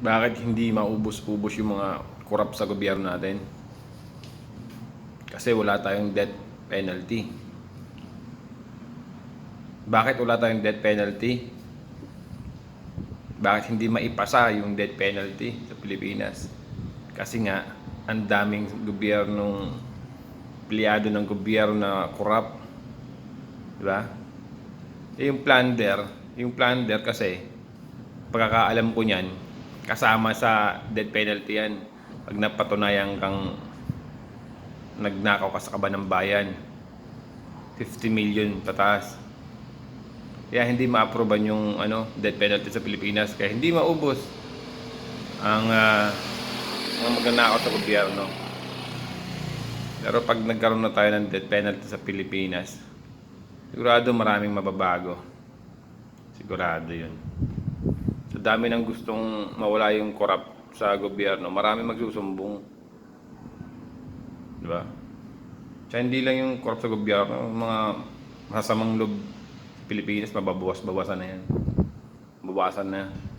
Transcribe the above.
bakit hindi maubos-ubos yung mga korap sa gobyerno natin? Kasi wala tayong death penalty. Bakit wala tayong death penalty? Bakit hindi maipasa yung death penalty sa Pilipinas? Kasi nga, ang daming gobyernong empleyado ng gobyerno na korap. Di ba? Eh, yung plunder, yung plunder kasi, pagkakaalam ko niyan, kasama sa death penalty yan. Pag napatunayan kang nagnakaw ka sa kaban ng bayan, 50 million pataas. Kaya hindi ma-approvean yung ano, death penalty sa Pilipinas. Kaya hindi maubos ang uh, mga magnanakaw sa gobyerno. Pero pag nagkaroon na tayo ng death penalty sa Pilipinas, sigurado maraming mababago. Sigurado yun. Dami ng gustong mawala yung korap sa gobyerno, marami magsusumbong. Di ba? Kaya hindi lang yung korap sa gobyerno, mga masasamang loob Pilipinas, mababawas-bawasan na yan. Babawasan na.